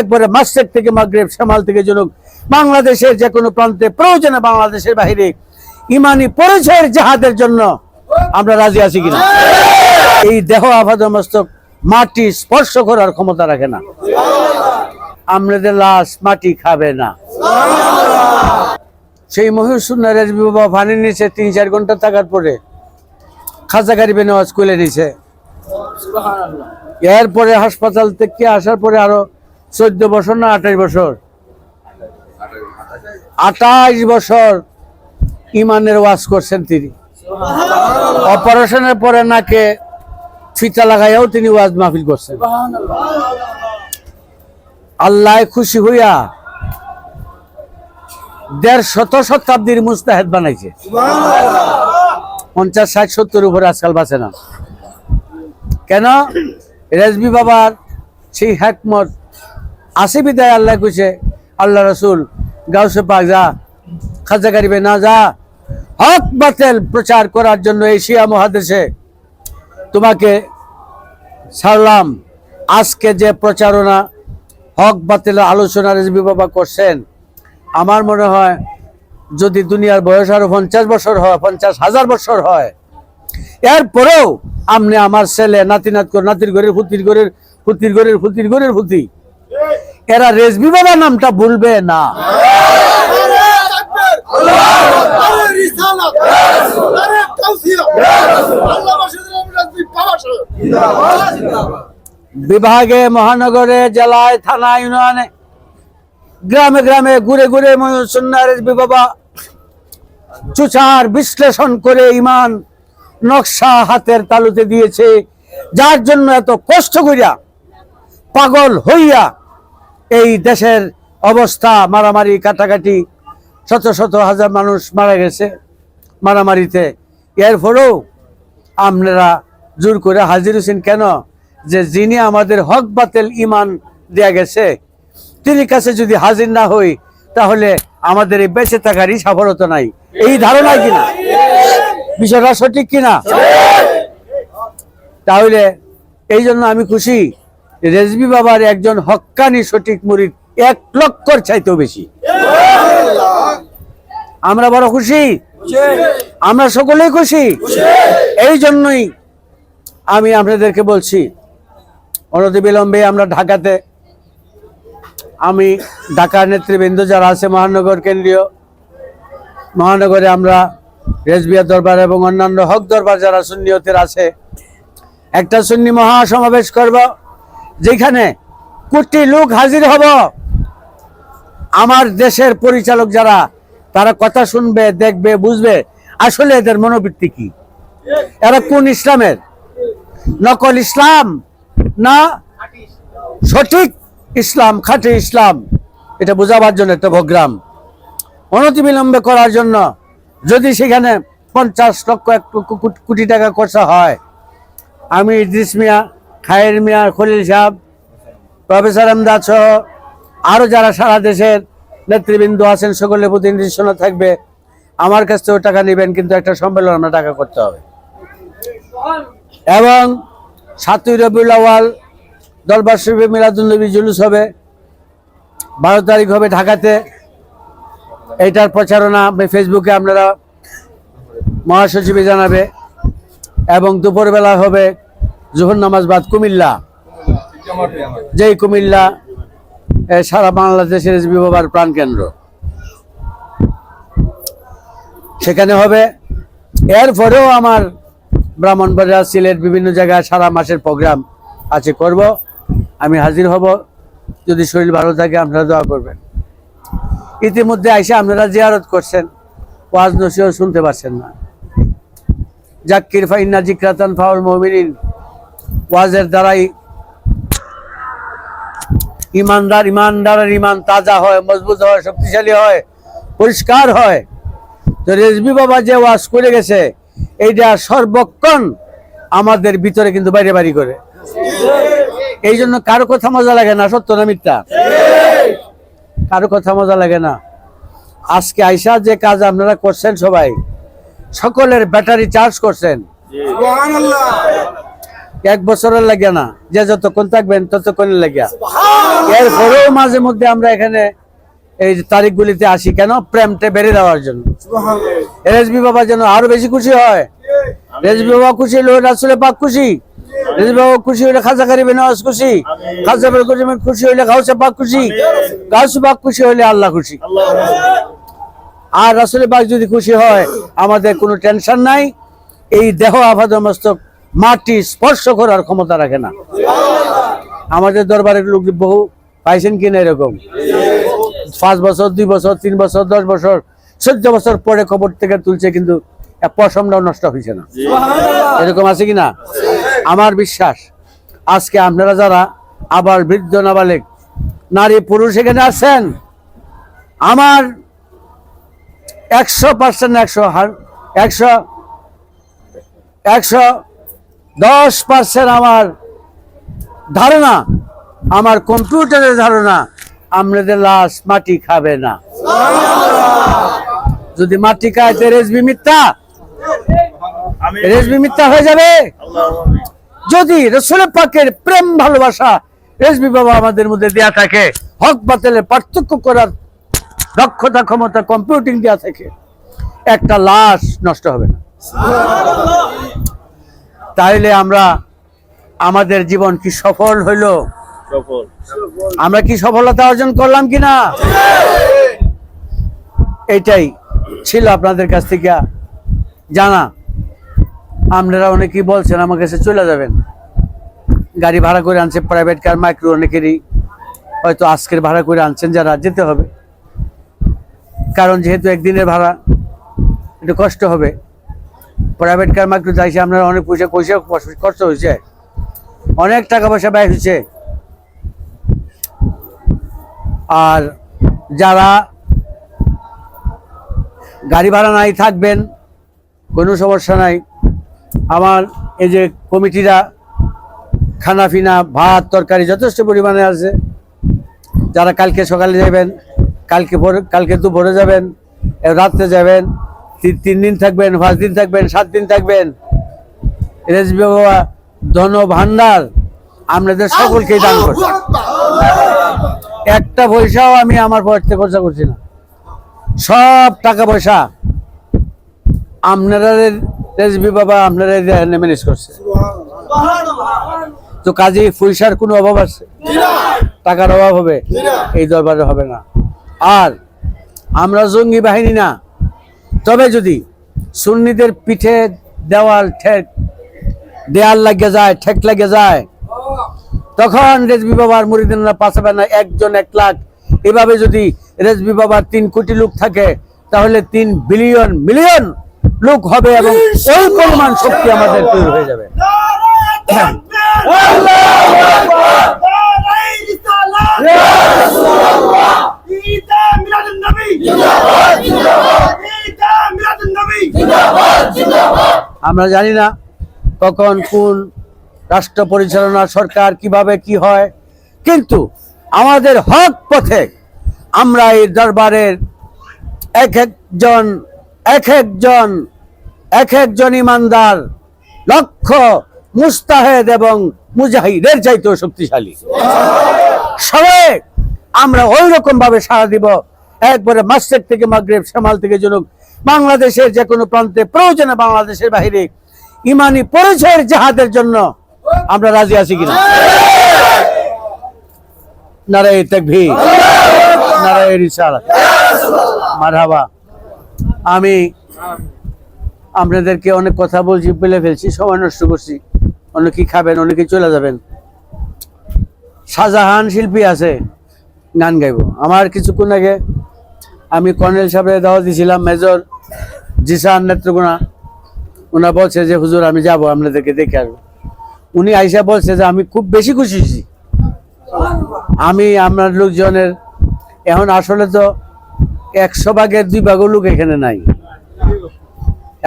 একবারে মাসেক থেকে মাগরেব সামাল থেকে জনক বাংলাদেশের যে কোনো প্রান্তে প্রয়োজনে বাংলাদেশের বাইরে ইমানি পরিচয়ের জাহাদের জন্য। আমরা রাজি আছি কিনা? এই দেহ আবাদ মস্তক মাটি স্পর্শ করার ক্ষমতা রাখে না। আমাদের লাশ মাটি খাবে না। সেই মহিষুন্না রেজবি বাবা পানির নিচে তিন চার ঘণ্টা থাকার পরে খাজা গাড়ি নেওয়াজ খুলে নিছে এরপরে হাসপাতাল থেকে আসার পরে আরও চোদ্দ বছর না আঠাশ বছর? আঠাশ বছর ইমানের ওয়াজ করছেন তিনি। অপারেশনের পরে নাকে ফিতা লাগাইয়াও তিনি ওয়াজ মাহফিল করছেন। আল্লাহ খুশি হইয়া দেড় শত শতাব্দীর মুস্তাহেদ বানাইছে। পঞ্চাশ, ষাট, সত্তর উপরে আজকাল বাঁচে না। কেন? রেজবি বাবার সেই হ্যাকমত আসে বিদায় আল্লাহ কইছে, আল্লাহ রসুল, গাউসে পাক যা, খাজা গারিবে না যা, হক বাতেল প্রচার করার জন্য এশিয়া মহাদেশে তোমাকে ছাড়লাম। আজকে যে প্রচারণা, হক বাতিল আলোচনা রেজবি বাবা করছেন, আমার মনে হয় যদি দুনিয়ার বয়স আরও পঞ্চাশ বছর হয়, পঞ্চাশ হাজার বছর হয় এরপরেও আমনে আমার ছেলে নাতি নাতির ঘরের ফুতির ঘরের ফুতির ঘরের ফুতির ঘরের ফুতি এরা রেজবি বাবা নামটা ভুলবে না। বিভাগে মহানগরে, জেলায় থানা ইউনিয়নে, গ্রামে গ্রামে ঘুরে ঘুরে রেজবি বাবা চুচার বিশ্লেষণ করে ইমান নকশা হাতের তালুতে দিয়েছে। যার জন্য এত কষ্ট করিয়া পাগল হইয়া এই দেশের অবস্থা, মারামারি, কাটাকাটি, শত শত হাজার মানুষ মারা গেছে মারামারিতে। এরপরেও আপনারা জোর করে হাজির হয়েছেন কেন? যে যিনি আমাদের হক, বাতেল ইমান দেয়া গেছে, তিনি কাছে যদি হাজির না হই, তাহলে আমাদের এই বেঁচে থাকারই সফলতা নাই। এই ধারণা কিনা বিষয়টা সঠিক কিনা তাহলে এই জন্য আমি খুশি রেজবি বাবার একজন হক্কানি সঠিক মুরিদ এক লক্ষর চাইতেও বেশি। আমরা বড় খুশি? আমরা সকলেই খুশি? এই জন্যই আমি আপনাদেরকে বলছি, অনতি বিলম্বে আমরা ঢাকাতে, আমি ঢাকার নেতৃবৃন্দ যারা আছে, মহানগর কেন্দ্রীয়, মহানগরে আমরা রেজবিয়া দরবার এবং অন্যান্য হক দরবার যারা সুন্নিয়তের আছে, একটা সুন্নি মহাসমাবেশ করব। যেখানে কোটি লোক হাজির হব। আমার দেশের পরিচালক যারা, তারা কথা শুনবে, দেখবে, বুঝবে। আসলে এদের মনোবৃত্তি কি? এরা কোন ইসলামের? নকল ইসলাম না সঠিক ইসলাম, খাঁটি ইসলাম? এটা বোঝাবার জন্য একটা প্রোগ্রাম। অনতিবিলম্বে করার জন্য যদি সেখানে পঞ্চাশ লক্ষ এক কোটি- টাকা খরচা হয়। আমি ইদ্রিস মিয়া খায়ের মিয়া খলিল সাহেব, প্রফেসর আমদাদ সহ আরও যারা সারা দেশের নেতৃবৃন্দ আছেন, সকলের প্রতি নির্দেশনা থাকবে। আমার কাছ থেকেও টাকা নেবেন, কিন্তু একটা সম্মেলন আমরা টাকা করতে হবে। এবং সাতই রবিউল আওয়াল দরবার শরীফে মিলাদুলনবী জুলুস হবে। বারো তারিখ হবে ঢাকাতে। এইটার প্রচারণা ফেসবুকে আপনারা মহাসচিবে জানাবে। এবং দুপুরবেলা হবে জোহর নামাজ বাদ কুমিল্লা। যেই কুমিল্লা সারা বাংলাদেশের এসবি বাবার প্রাণকেন্দ্র। সেখানে হবে, এরপরেও আমার ব্রাহ্মণবাড়িয়া সিলেট বিভিন্ন জায়গায় সারা মাসের প্রোগ্রাম আছে, করব। আমি হাজির হব। যদি শরীর ভালো থাকে, আপনারা দোয়া করবেন। ইতিমধ্যে আইসে আপনারা জিয়ারত করছেন ওয়াজ নসিও শুনতে পারছেন না। জাক্কির ফাইন্না জিক্রাতান ফাউল মমিনিন। ওয়াজের দ্বারাই ইমানদার, ইমানদারের ইমান তাজা হয়, মজবুত হয়, শক্তিশালী হয়, পরিষ্কার হয়। তো রেজবি বাবা যে ওয়াজ করে গেছে, এইটা সর্বক্ষণ আমাদের ভিতরে কিন্তু বাইরে বাড়ি করে। এই জন্য কারও কথা মজা লাগে না, সত্য না মিথ্যা? কারও কথা মজা লাগে না। আজকে আইসা যে কাজ আপনারা করছেন সবাই, সকলের ব্যাটারি চার্জ করছেন। এক বছরের লাগিয়া না। যে যতক্ষণ থাকবেন ততক্ষণের লাগিয়া। এরপরেও মাঝে মধ্যে আমরা এখানে এই যে তারিখগুলিতে আসি কেন? প্রেমটা বেড়ে দেওয়ার জন্য। রেজবি বাবা যেন আরও বেশি খুশি হয়। রেজবি বাবা খুশি হলে রাসুলে পাক খুশি। রেজবি বাবা খুশি হলে খাজা কারিবে নওয়াজ খুশি। খাজা বের খুশি হলে গাউসে পাক খুশি। গাউসে পাক খুশি হলে আল্লাহ খুশি। আর রাসুলে পাক যদি খুশি হয় আমাদের কোনো টেনশন নাই। এই দেহ আবাদ মস্তক মাটি স্পর্শ করার ক্ষমতা রাখে না। আমাদের দরবারের লোক বহু পাইছেন কিনা এরকম? পাঁচ বছর দুই বছর তিন বছর দশ বছর চোদ্দ বছর পরে খবর থেকে তুলছে কিন্তু পশমটাও নষ্ট হয়েছে না। এরকম আছে কিনা আমার বিশ্বাস আজকে আপনারা যারা আবার বৃদ্ধ নাবালেক নারী পুরুষ এখানে আছেন আমার একশো পার্সেন্ট একশো হার একশো একশো দশ পার্সেন্ট আমার ধারণা, আমার কম্পিউটারের ধারণা আপনাদের লাশ মাটি খাবে না। যদি মাটি খায়, তো রেজবি মিথ্যা? রেজবি মিথ্যা হয়ে যাবে? যদি রসুল পাকের প্রেম ভালোবাসা রেজবি বাবা আমাদের মধ্যে দেয়া থাকে, হক বাতিলের পার্থক্য করার দক্ষতা, ক্ষমতা কম্পিউটিং দেওয়া থাকে, একটা লাশ নষ্ট হবে না। তাইলে আমরা আমাদের জীবন কি সফল হইল? আমরা কি সফলতা অর্জন করলাম কি না এটাই ছিল আপনাদের কাছ থেকে। জানা আপনারা অনেকেই বলছেন আমার কাছে চলে যাবেন। গাড়ি ভাড়া করে আনছে প্রাইভেট কার মাইক্রো অনেকেরই। হয়তো আজকের ভাড়া করে আনছেন যারা যেতে হবে। কারণ যেহেতু একদিনের ভাড়া একটু কষ্ট হবে। প্রাইভেট কার মাইক্রো যাইছে, আপনার অনেক পয়সা পয়সা খরচ হয়েছে। অনেক টাকা পয়সা ব্যয় হয়েছে। আর যারা গাড়ি ভাড়া নাই, থাকবেন, কোনো সমস্যা নাই। আমার এই যে কমিটিরা খানা ফিনা ভাত, তরকারি যথেষ্ট পরিমাণে আছে। যারা কালকে সকালে যাবেন কালকে ভোরে, কালকে দুপুরে যাবেন রাত্রে যাবেন তিন- দিন থাকবেন পাঁচ দিন থাকবেন সাত দিন থাকবেন। রেজবি বাবা ধন ভান্ডার আপনাদের সকলকেই দান করছে। একটা পয়সাও আমি আমার পকেটে খরচা করছি না। সব টাকা পয়সা আপনারা রেজবি বাবা আপনারা ম্যানেজ করছে। তো কাজে পয়সার কোনো অভাব আছে? টাকার অভাব হবে? এই দরবারে হবে না। আর আমরা জঙ্গি বাহিনী না। তবে যদি সুন্নিদের পিঠে দেওয়াল ঠেক দেয়াল লাগিয়ে যায় ঠেক লাগিয়ে যায় তখন রেজবি বাবার মুরিদিনরা পাশাবে না একজন এক লাখ। এভাবে যদি রেজবি বাবার তিন কোটি লোক থাকে তাহলে তিন বিলিয়ন মিলিয়ন লোক হবে এবং ওই পরিমাণ শক্তি আমাদের তৈরি হয়ে যাবে। আমরা জানি না কখন কোন রাষ্ট্র পরিচালনা সরকার কীভাবে কি হয়। কিন্তু আমাদের হক পথে আমরা এই দরবারের এক একজন এক একজন এক একজন ইমানদার লক্ষ্য মুস্তাহেদ এবং মুজাহিদের চাইতেও শক্তিশালী। সবাই আমরা ওই রকম ভাবে সাড়া দিব। একবারে মাসেক থেকে মাগরেব সামাল থেকে জনক বাংলাদেশের যে কোনো প্রান্তে প্রয়োজনে বাংলাদেশের বাহিরে ইমানি পরিচয়ের জাহাদের জন্য আমরা রাজি আছি কিনা? নারায় তাকভি আমি আপনাদেরকে অনেক কথা বলছি, বলে ফেলছি, সময় নষ্ট করছি। অনেকে খাবেন অনেকে চলে যাবেন? শাহজাহান শিল্পী আছে, গান গাইব। আমার কিছুক্ষণ আগে আমি কর্নেল সাহেবের দাওয়া দিয়েছিলাম, মেজর জিসান নেত্রকোনা। ওনা বলছে যে, হুজুর, আমি যাব, আপনাদেরকে দেখে আসব। উনি আইসা বলছে যে, আমি খুব বেশি খুশি হয়েছি। আমি আপনার লোকজনের, এখন আসলে তো একশো ভাগের দুই ভাগও লোক এখানে নাই।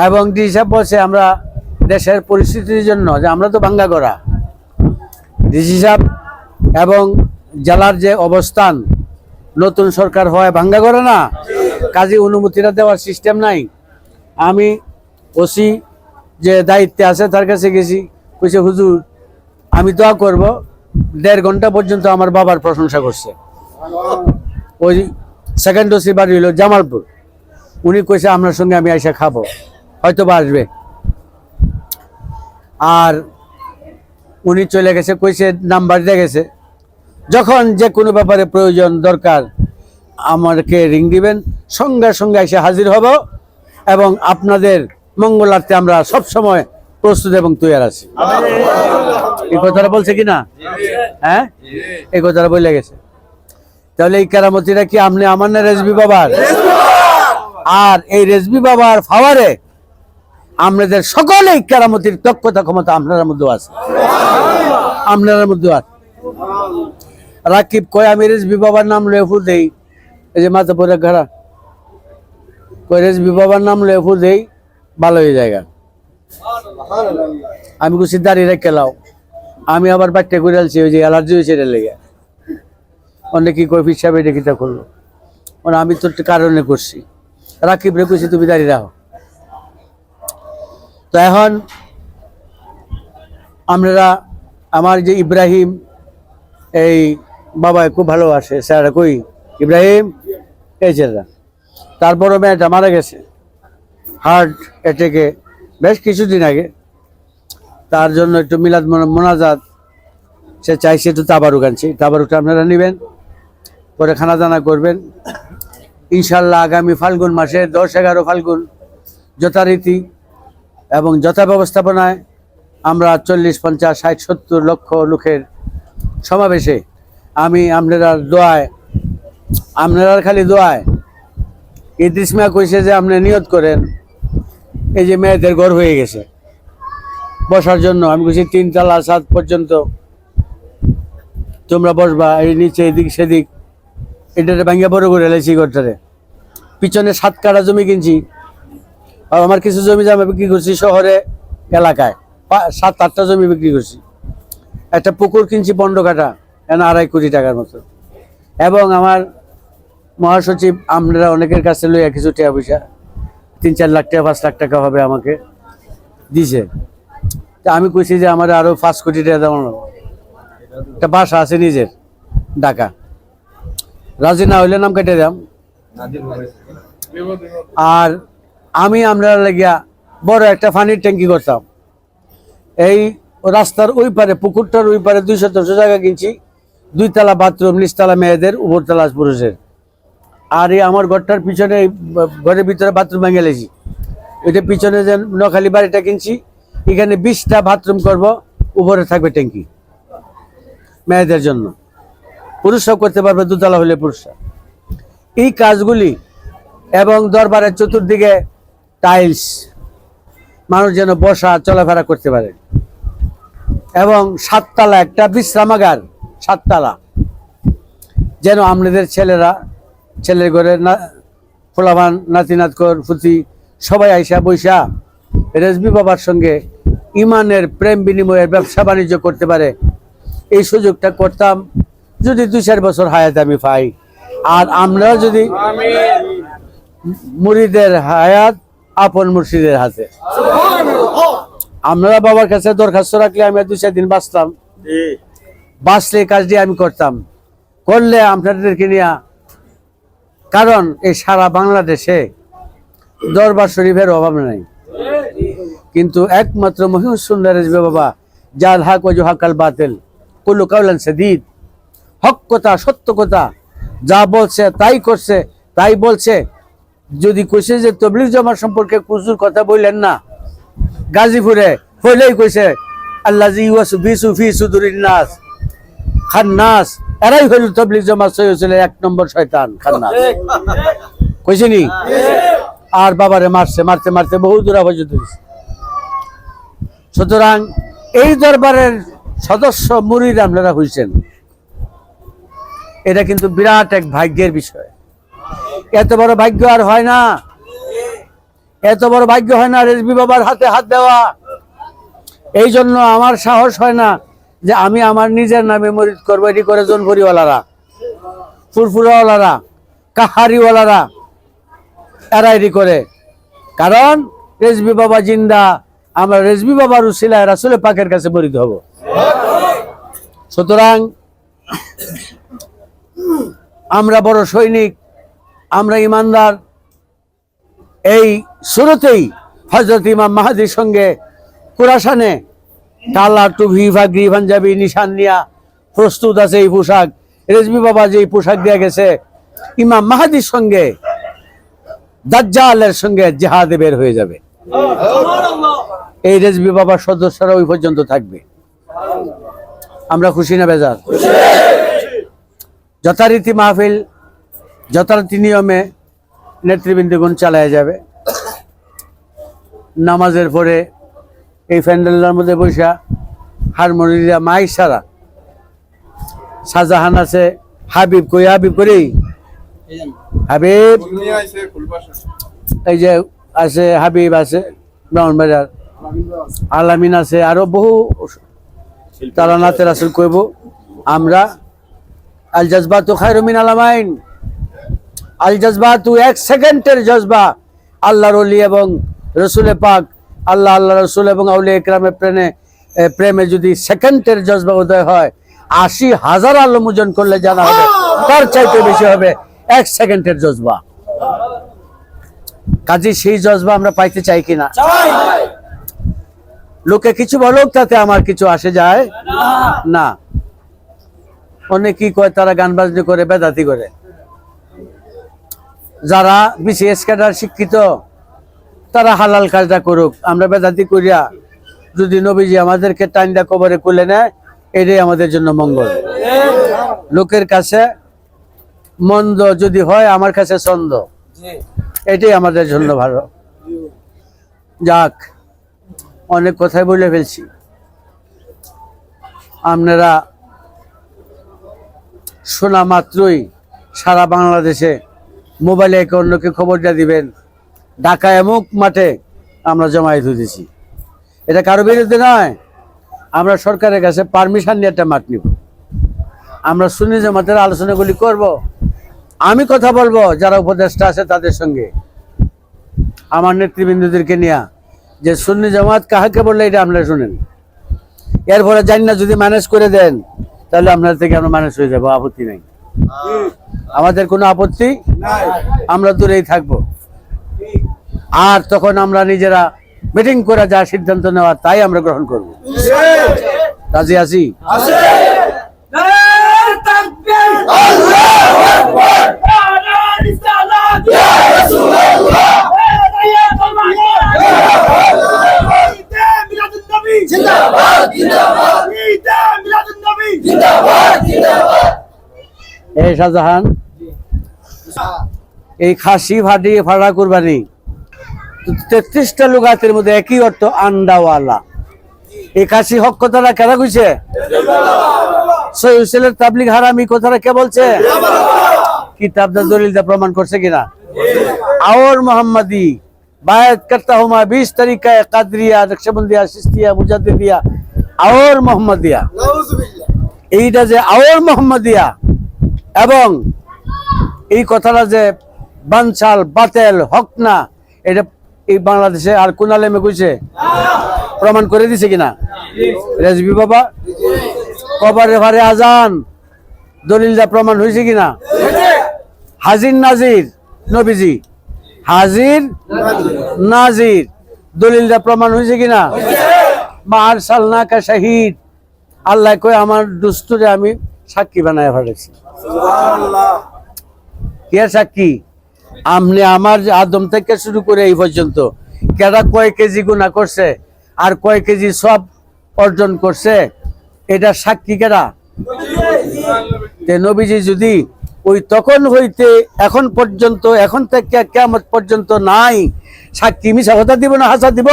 এবং ডিসি বলছে, আমরা দেশের পরিস্থিতির জন্য, যে আমরা তো ভাঙ্গা করা। ডিসি সাহেব এবং জেলার যে অবস্থান নতুন সরকার হয় ভাঙ্গা করে না। কাজে অনুমতিটা দেওয়ার সিস্টেম নাই। আমি ওসি যে দায়িত্বে আছে, তার কাছে গেছি, কইছে, হুজুর, আমি দোয়া করব, দেড় ঘণ্টা পর্যন্ত আমার বাবার প্রশংসা করছে। ওই সেকেন্ড ওসি বাড়ি হলো জামালপুর। উনি কইছে, আপনার সঙ্গে আমি এসে খাব হয়তো বা আসবে। আর উনি চলে গেছে, কইছে, নাম্বার দিয়ে গেছে। যখন যে কোনো ব্যাপারে প্রয়োজন দরকার, আমাকে রিং দিবেন। সঙ্গে সঙ্গে এসে হাজির হব এবং আপনাদের মঙ্গলার্থে আমরা সব সময় প্রস্তুত এবং তৈরি আছি। এই কথাটা বলছে কি না হ্যাঁ? এই কথাটা বলে গেছে। তাহলে এই কেরামতিটা কি আপনি আমার না রেজবি বাবার? আর এই রেজবি বাবার ফাওয়ারে আমাদের সকলেই কেরামতির দক্ষতা, ক্ষমতা আপনার মধ্যে আছে। আপনার মধ্যে আছে। রাকিব কয়, আমি রেজবি বাবার নাম লয়ে ফুল দেই। এই যে মাথা পরে ঘরা কয় রেজবি বাবার নাম লয়ে ফুল দেই, ভালো হয়ে জায়গা আমি কুছি দাঁড়িয়ে রেখে লাও। আমি আবার বাচ্চা করে আলছি ওই যে অ্যালার্জি হয়েছে এটা লেগে। অনেকে কই পিসাবে এটা কিতা করল? মানে আমি তো কারণে করছি। রাকিব রে কইছি, তুমি দাঁড়িয়ে রাখো। তো এখন আমরা, আমার যে ইব্রাহিম, এই বাবা খুব ভালোবাসে, স্যার কই? ইব্রাহিম? এই ছেলেরা তারপরও মেয়েটা মারা গেছে। হার্ট অ্যাটেকে বেশ কিছুদিন আগে। তার জন্য একটু মিলাদ মোনা- মোনাজাত। সে চাইছে একটু তাবারুক আনছি। তাবারুকটা আপনারা নেবেন, পরে খানা দানা করবেন। ইনশাল্লাহ আগামী ফাল্গুন মাসে দশ এগারো ফাল্গুন যথারীতি এবং যথা ব্যবস্থাপনায় আমরা চল্লিশ, পঞ্চাশ, ষাট, সত্তর লক্ষ লোকের সমাবেশে আমি আপনারা দোয়ায় আপনারা খালি দোয়ায়। ইদ্রিস মিয়া কইছে যে আপনি নিয়ত করেন, এই যে মেয়েদের ঘর হয়ে গেছে। বসার জন্য, আমি কইছি তিনতলা সাত পর্যন্ত তোমরা বসবা, এই নিচে এদিক সেদিক। এটাতে ভাঙ্গা বড় করে এলাইছি ঘরটারে। পিছনে সাত কাটা জমি কিনছি। আর আমার কিছু জমি জামা বিক্রি করছি শহরে, এলাকায়। সাত, আটটা জমি বিক্রি করছি। একটা পুকুর কিনছি পনেরো কাটা আড়াই কোটি টাকার মতো। এবং আমার মহাসচিব, আপনারা অনেকের কাছে লইয়া কিছু টাকা পয়সা, তিন চার লাখ টাকা, পাঁচ লাখ টাকা হবে আমাকে দিছে। তা আমি কইছি যে আমার আরও পাঁচ কোটি টাকা দেওয়া। একটা বাসা আছে নিজের, ঢাকা। রাজি না হইলে নাম কেটে দাম। আর আমি আমরা লাগিয়া বড় একটা পানির ট্যাঙ্কি করতাম। এই রাস্তার ওই পারে, পুকুরটার ওই পারে দুই শতাংশ জায়গা কিনছি। দুই তলা বাথরুম, নিচতলা মেয়েদের, উপরতলা পুরুষের। আর এই আমার ঘরটার পিছনে ঘরের ভিতরে বাথরুম ভেঙে লেছি ওইটা পিছনে যে নখালি বাড়িটা কিনছি, এখানে বিশটা বাথরুম করব, উপরে থাকবে ট্যাঙ্কি মেয়েদের জন্য। পুরুষরাও করতে পারবে, দুতলা হলে পুরুষরা। এই কাজগুলি এবং দরবারের চতুর্দিকে টাইলস, মানুষ যেন বসা, চলাফেরা করতে পারে। এবং সাততলা একটা বিশ্রামাগার। সাততলা। যেন আমাদের ছেলেরা ছেলের ঘরে না ফোলাভান নাতিনাতকর ফুতি সবাই আইসা বৈশা রেজবি বাবার সঙ্গে ইমানের প্রেম বিনিময়ের ব্যবসা বাণিজ্য করতে পারে। এই সুযোগটা করতাম যদি দুই চার বছর হায়াত আমি পাই। আর আমরা যদি মুড়িদের হায়াত আপন মুর্শিদের হাতে। আমরা বাবার কাছে দরখাস্ত রাখলে আমি দুই চার দিন বাঁচতাম। বাঁচলে কাজটি আমি করতাম। করলে আপনাদেরকে নিয়ে, কারণ এই সারা বাংলাদেশে দরবার শরীফের অভাব নাই। কিন্তু একমাত্র মহিম সুন্দর বাবা, যার হাক ওজু হাকাল বাতিল, কুল্লু কাউলান সদিদ, হক কথা, সত্য কথা, যা বলছে তাই করছে, তাই বলছে। যদি কইছে যে তবলিগ জমা সম্পর্কে কুজুর কথা বললেন না, গাজীপুরে হইলেই কইছে, আল্লাহ জি ওয়াসু বিসু ফি সুদুরিন নাস। খান্নাস, এরাই হইল তবলিগ জমা সৈয়দ এক নম্বর শয়তান, খান্নাস। কইছে নি? আর বাবারে মারছে মারতে মারতে বহু দূর পর্যন্ত সুতরাং এই দরবারের সদস্য মুরিদ আপনারা হইছেন। এটা কিন্তু বিরাট এক ভাগ্যের বিষয়। এত বড় ভাগ্য আর হয় না। এত বড় ভাগ্য হয় না রেজবি বাবার হাতে হাত দেওয়া। এই জন্য আমার সাহস হয় না যে আমি আমার নিজের নামে মরিদ করব এটি করে জনপুরিওয়ালারা ফুরফুরাওয়ালারা, কাহারিওয়ালারা এরা এটি করে। কারণ রেজবি বাবা জিন্দা, আমরা রেজবি বাবার উসিলায় রাসুলে পাকের কাছে মরিদ হব। সুতরাং আমরা বড় সৈনিক, আমরা ইমানদার। এই শুরুতেই হজরত ইমাম মাহাদির সঙ্গে কুরাসানে কালা টুভি ভাগরি পাঞ্জাবি নিশান নিয়া প্রস্তুত আছে এই পোশাক। রেজবি বাবা যে পোশাক দিয়ে গেছে, ইমাম মাহাদির সঙ্গে, দাজ্জালের সঙ্গে জেহাদে বের হয়ে যাবে। এই রেজবি বাবার সদস্যরা ওই পর্যন্ত থাকবে। আমরা খুশি না বেজার? যথারীতি মাহফিল, যথারীতি নিয়মে নেতৃবৃন্দগণ চালায় যাবে। নামাজের পরে এই প্যান্ডেলের মধ্যে বৈশা, হারমোনিয়া মাই সারা। শাহজাহান আছে, হাবিব কই, হাবিব করি হাবিব? এই যে আছে, হাবিব আছে ব্রাহ্মণবাজার আলামিন আছে, আরও বহু তারা নাতের আসল কইব। আমরা আল জজবা তো খায়রুমিন আলামাইন আল জজবা তু এক সেকেন্ডের জজবা, আল্লাহর অলি এবং রসুলে পাক আল্লাহ আল্লাহ রসুল এবং আউলি একরামের প্রেমে প্রেমে যদি সেকেন্ডের জজবা উদয় হয়, আশি হাজার আলমোজন করলে জানা হবে, তার চাইতে বেশি হবে এক সেকেন্ডের জজবা। কাজে, সেই জজবা আমরা পাইতে চাই কিনা? লোকে কিছু বলুক, তাতে আমার কিছু আসে যায়? না। অনেক কি কয়, তারা গান বাজনি করে, বেদাতি করে। যারা বিশেষ ক্যাডার শিক্ষিত তারা হালাল কাজটা করুক। আমরা বেদাতি করিয়া যদি নবীজি আমাদেরকে টাইনটা কবরে খুলে নেয়, এটাই আমাদের জন্য মঙ্গল। লোকের কাছে মন্দ যদি হয়, আমার কাছে ছন্দ। এটাই আমাদের জন্য ভালো। যাক, অনেক কথাই বলে ফেলছি। আপনারা শোনা মাত্রই সারা বাংলাদেশে মোবাইলে একে অন্যকে খবরটা দিবেন। ঢাকা এমুক মাঠে আমরা জমায়েত হতেছি এটা কারও বিরুদ্ধে নয়। আমরা সরকারের কাছে পারমিশন নিয়ে একটা মাঠ নিব। আমরা শুনি জামাতের আলোচনাগুলি করব। আমি কথা বলব যারা উপদেষ্টা আছে তাদের সঙ্গে। আমার নেতৃবৃন্দদেরকে নিয়ে যে সুন্নি জামাত কাহাকে বললে এটা আপনারা শুনেন। এরপরে জানি না যদি ম্যানেজ করে দেন তাহলে আপনার থেকে আমরা ম্যানেজ হয়ে যাব আপত্তি নেই। আমাদের কোনো আপত্তি? আমরা দূরেই থাকব। আর তখন আমরা নিজেরা মিটিং করে যা সিদ্ধান্ত নেওয়া তাই আমরা গ্রহণ করব। রাজি আছি? এই শাহজাহান, এই খাসি ফাটি ফাড়া কুরবানি তেত্রিশটা লুগাতের মধ্যে একই অর্থ আন্ডাওয়ালা এই খাসি হক কথাটা কেনা কইছে সই হুসেলের তাবলিগ হারামি কথাটা কে বলছে কিতাবটা দলিলটা প্রমাণ করছে কিনা और मोहम्मदी बायत करता हूँ मैं बीस तरीका कादरिया नक्शबंदिया सिस्तिया मुजद्दिदिया और मोहम्मदिया এইটা যে আওয়ার মোহাম্মদিয়া এবং এই কথাটা যে বানচাল বাতেল হক না এটা এই বাংলাদেশে আর কোন আলেমে কইছে? প্রমাণ করে দিছে কিনা? রেজবি বাবা কবারে ভারে আজান। দলিলটা প্রমাণ হয়েছে কিনা? হাজির নাজির নবীজি। হাজির নাজির দলিলটা প্রমাণ হয়েছে কিনা? মা আরসালনা কা শাহিদ। আল্লাহ কই আমার দুস্তুরে আমি সাক্ষী বানায় ফেলেছি কে সাক্ষী? আপনি আমার আদম থেকে শুরু করে এই পর্যন্ত। কেডা কয় কেজি গুণা করছে, আর কয় কেজি সব অর্জন করছে, এটা সাক্ষী কেডা? নবীজি যদি ওই তখন হইতে এখন পর্যন্ত, এখন থেকে কেমন পর্যন্ত নাই, সাক্ষী মিশা কথা দিব না, হাসা দিব?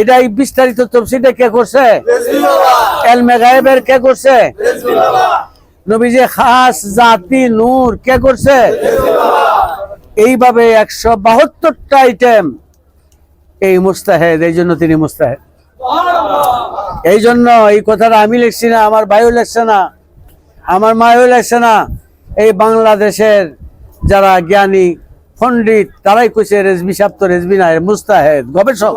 এটা এই বিস্তারিত তফসিটা কে করছে? এলমে কে করছে? নবীজি খাস জাতি নূর কে করছে? এইভাবে একশো বাহাত্তরটা আইটেম এই মুস্তাহেদ, এই জন্য তিনি মুস্তাহেদ। এই জন্য এই কথাটা আমি লিখছি না, আমার ভাইও লেখছে না, আমার মায়ও লেখছে না। এই বাংলাদেশের যারা জ্ঞানী, পণ্ডিত, তারাই কইছে রেজবি সাহেব তো রেজবি না মুস্তাহেদ, গবেষক।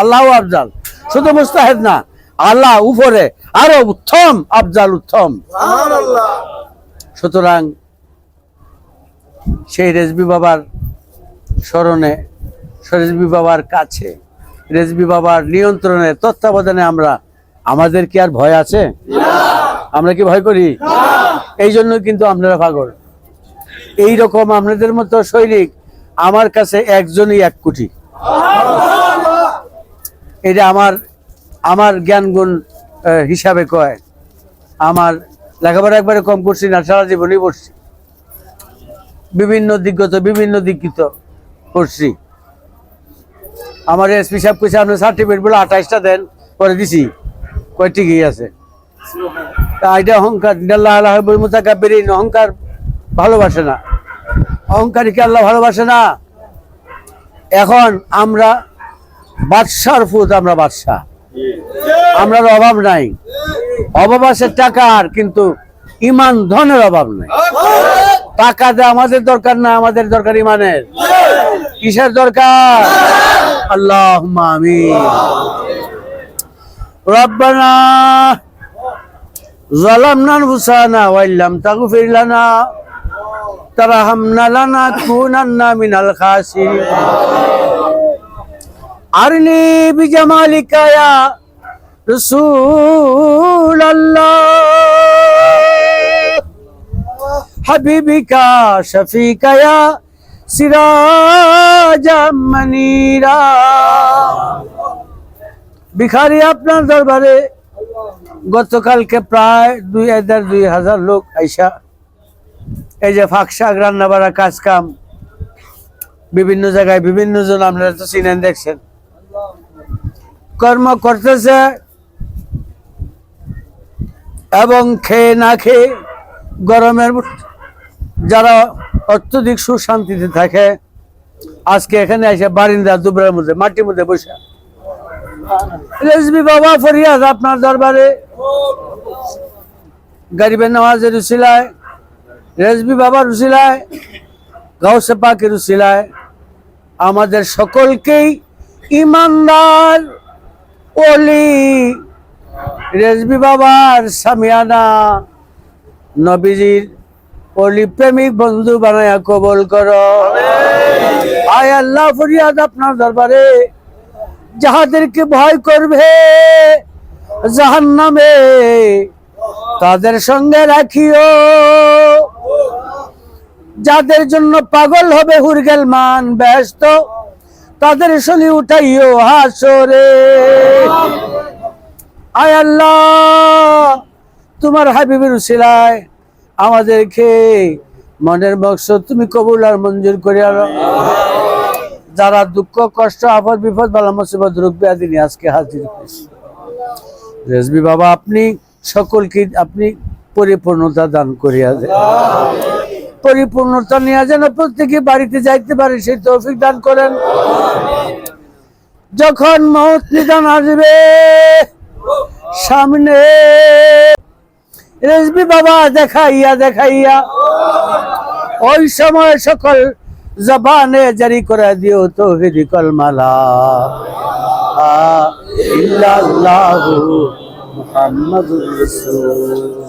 আল্লাহ আফজাল। শুধু মুস্তাহেদ না, আল্লাহ উপরে আরও উত্তম, আফজাল উত্তম। সুতরাং সেই রেজবি বাবার স্মরণে রেজবি বাবার কাছে রেজবি বাবার নিয়ন্ত্রণে তত্ত্বাবধানে আমরা আমাদের কি আর ভয় আছে? আমরা কি ভয় করি? এই জন্য কিন্তু আপনারা পাগল। এই রকম আপনাদের মতো সৈনিক আমার কাছে একজনই এক কোটি। এটা আমার আমার জ্ঞান গুণ হিসাবে কয়। আমার লেখাপড়া একবারে কম করছি না সারা জীবনই পড়ছি। বিভিন্ন দিগ্গত বিভিন্ন দিগ্গিত করছি। আমার এসপি সাহেব কইছে, আপনি সার্টিফিকেট বলে আঠাইশটা দেন, পরে দিছি। কয়, ঠিকই আছে। তা অহংকার আল্লাহ আল্লাহ মুতাকাব্বিরিন অহংকার ভালোবাসে না। অহংকারীকে আল্লাহ ভালোবাসে না? এখন আমরা বাদশার ফুত আমরা বাদশাহ। আমরা অভাব নাই। অভাব আছে টাকার, কিন্তু ইমান ধনের অভাব নাই। টাকা দে আমাদের দরকার না আমাদের দরকার ইমানের কিসের দরকার আল্লাহ আমিন রব্বানা ظلمنا انفسنا وان لم تغفر لنا ترحمنا لنكونن من الخاسرين أرني بجمالك يا رسول الله হাবিবিকা শফিকায়া সিরাজামনিরা ভিখারি আপনার দরবারে গতকালকে প্রায় দুই হাজার দুই হাজার লোক আইসা। এই যে ফাঁকশাক রান্নাবাড়া কাজ কাম বিভিন্ন জায়গায় বিভিন্ন জন আপনারা তো চিনেন, দেখছেন। কর্ম করতেছে এবং খেয়ে না খেয়ে গরমের যারা অত্যধিক সুশান্তিতে থাকে, আজকে এখানে এসে বারিন্দা, দুবরের মধ্যে, মাটির মধ্যে বসে। রেজবি বাবা ফরিয়াদ আপনার দরবারে। গরিবের নওয়াজের উসিলায় রেজবি বাবার উসিলায় গাউসে পাকের উসিলায় আমাদের সকলকেই ইমানদার, ওলি, রেজবি বাবার সামিয়ানা, নবীজির ওলি প্রেমিক বন্ধু বানায়া কবল করো। আয় আল্লাহ, ফরিয়াদ আপনার দরবারে। যাহাদেরকে ভয় করবে জাহান নামে তাদের সঙ্গে রাখিও। যাদের জন্য পাগল হবে হুরগেল মান ব্যস্ত, তাদের শনি উঠাইও হাসরে। আয় আল্লাহ, তোমার হাবিবের উসিলায় আমাদেরকে মনের বক্স তুমি কবুল আর মঞ্জুর করে যারা দুঃখ, কষ্ট আপদ বিপদ, বালা, মুসিবত, রোগ, ব্যাধি নিয়ে আজকে হাজির হয়েছে। রেজবি বাবা, আপনি সকলকে আপনি পরিপূর্ণতা দান করিয়া দেন। পরিপূর্ণতা নিয়ে যেন প্রত্যেকে বাড়িতে যাইতে পারে, সেই তৌফিক দান করেন। যখন মৌত নিদান আসবে, সামনে রেজবি বাবা দেখাইয়া দেখাইয়া। ওই সময় সকল জবানে জারি করে দিও তো হিদি কলমালা ইল্লাল্লাহু মুহাম্মাদুর রাসূল।